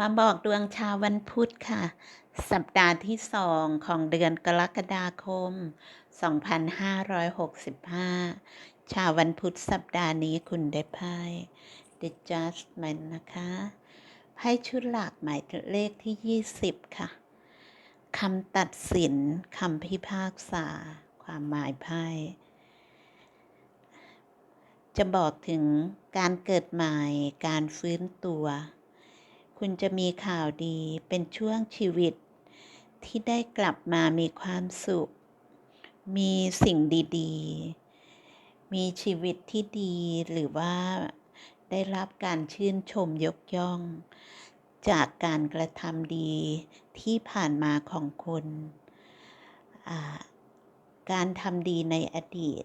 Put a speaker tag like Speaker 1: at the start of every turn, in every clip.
Speaker 1: มาบอกดวงชาววันพุธค่ะ สัปดาห์ที่สองของเดือนกรกฎาคม 2565 ชาววันพุธสัปดาห์นี้คุณได้ไพ่ The Judgment นะคะไพ่ชุดหลักหมายเลขที่ 20 ค่ะคำตัดสินคำพิพากษา ความหมายไพ่จะบอกถึงการเกิดใหม่การฟื้นตัว คุณจะมีข่าวดีเป็นช่วงชีวิต ที่ได้กลับมามีความสุข มีสิ่งดีๆ มีชีวิตที่ดีหรือว่าได้รับการชื่นชมยกย่อง จากการกระทำดีที่ผ่านมาของคุณ การทำดีในอดีต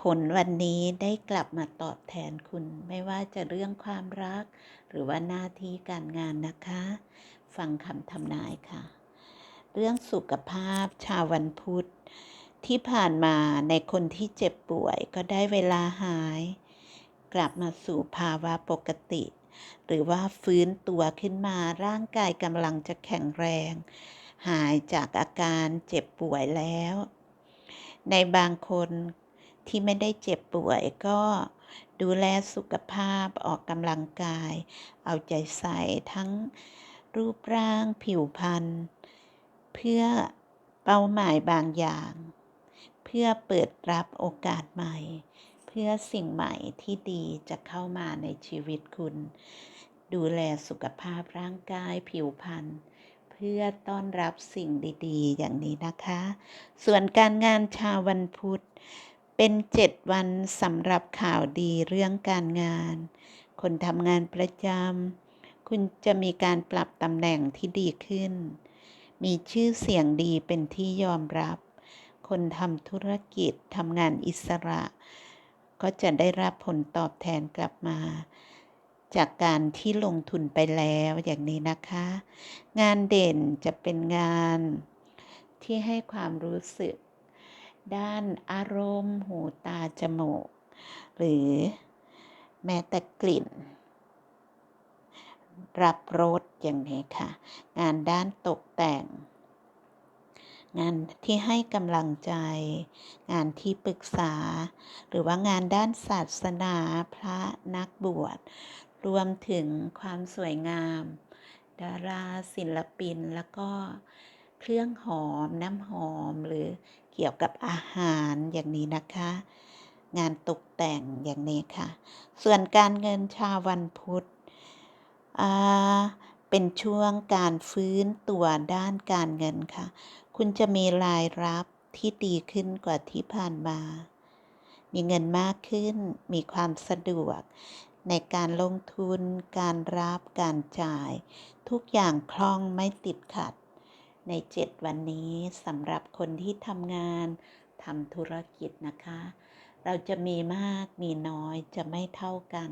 Speaker 1: ผลวันนี้ได้กลับมาตอบแทนคุณไม่ว่าจะเรื่องความรัก หรือว่าหน้าที่การงานนะคะ ฟังคำทำนายค่ะ เรื่องสุขภาพชาววันพุธ ที่ผ่านมาในคนที่เจ็บป่วยก็ได้เวลาหาย กลับมาสู่ภาวะปกติ หรือว่าฟื้นตัวขึ้นมาร่างกายกำลังจะแข็งแรง หายจากอาการเจ็บป่วยแล้ว ในบางคน ที่ไม่ได้เจ็บป่วยก็ดูแลสุขภาพออกกำลังกาย เอาใจใส่ทั้งรูปร่างผิวพรรณเพื่อเป้าหมายบางอย่าง เพื่อเปิดรับโอกาสใหม่ เพื่อสิ่งใหม่ที่ดีจะเข้ามาในชีวิตคุณ ดูแลสุขภาพร่างกายผิวพรรณเพื่อต้อนรับสิ่งดี ๆ อย่างนี้นะคะ ส่วนการงานชาววันพุธ เป็นเจ็ดวันสำหรับข่าวดีเรื่องการงาน คนทำงานประจำคุณจะมีการปรับตำแหน่งที่ดีขึ้น มีชื่อเสียงดีเป็นที่ยอมรับ คนทำธุรกิจทำงานอิสระ ก็จะได้รับผลตอบแทนกลับมา จากการที่ลงทุนไปแล้วอย่างนี้นะคะ งานเด่นจะเป็นงานที่ให้ความรู้สึก ด้านอารมณ์ หูตาจมูก หรือแม้แต่กลิ่น รับรสอย่างนี้ค่ะ งานด้านตกแต่ง งานที่ให้กำลังใจ งานที่ปรึกษา หรือว่างานด้านศาสนาพระนักบวช รวมถึงความสวยงาม ดาราศิลปินแล้วก็ เครื่องหอมน้ำหอมหรือเกี่ยวกับอาหารอย่างนี้นะคะ งานตกแต่งอย่างนี้ค่ะ ส่วนการเงินชาววันพุธเป็นช่วงการฟื้นตัวด้านการเงินค่ะ คุณจะมีรายรับที่ดีขึ้นกว่าที่ผ่านมา มีเงินมากขึ้น มีความสะดวก ในการลงทุน การรับ การจ่าย ทุกอย่างคล่องไม่ติดขัด ในเจ็ดวันนี้สำหรับคนที่ทำงานทำธุรกิจนะคะ เราจะมีมากมีน้อยจะไม่เท่ากัน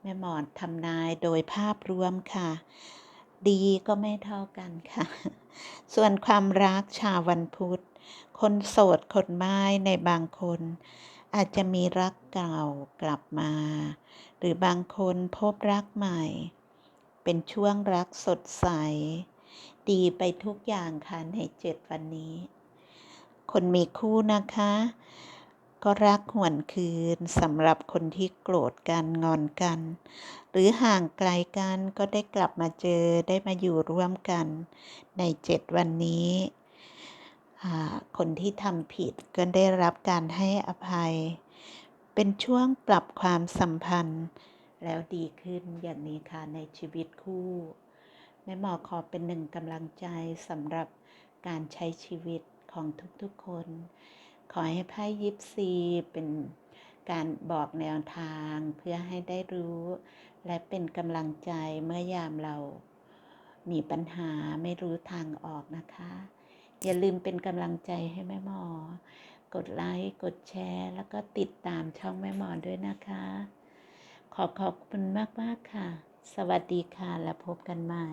Speaker 1: แม่หมอนทำนายโดยภาพรวมค่ะ ดีก็ไม่เท่ากันค่ะ ส่วนความรักชาววันพุธ คนโสดคนไม้ในบางคน อาจจะมีรักเก่ากลับมา หรือบางคนพบรักใหม่ เป็นช่วงรักสดใส ดีไปทุกอย่างค่ะในเจ็ดวันนี้ คนมีคู่นะคะ ก็รักหวนคืนสำหรับคนที่โกรธกันงอนกัน หรือห่างไกลกันก็ได้กลับมาเจอได้มาอยู่ร่วมกัน ในเจ็ดวันนี้ คนที่ทำผิดก็ได้รับการให้อภัย เป็นช่วงปรับความสัมพันธ์แล้วดีขึ้นอย่างนี้ค่ะในชีวิตคู่ ม่หมอขอเป็นหนึ่งกำลังใจสำหรับการใช้ชีวิตของทุกๆคน ขอให้ไพ่ยิปซีเป็นการบอกแนวทางเพื่อให้ได้รู้ และเป็นกำลังใจเมื่อยามเรามีปัญหาไม่รู้ทางออกนะคะ อย่าลืมเป็นกำลังใจให้แม่หมอ กดไลค์ กดแชร์ แล้วก็ติดตามช่องแม่หมอด้วยนะคะ ขอขอบคุณมากๆค่ะ สวัสดีค่ะและพบกันใหม่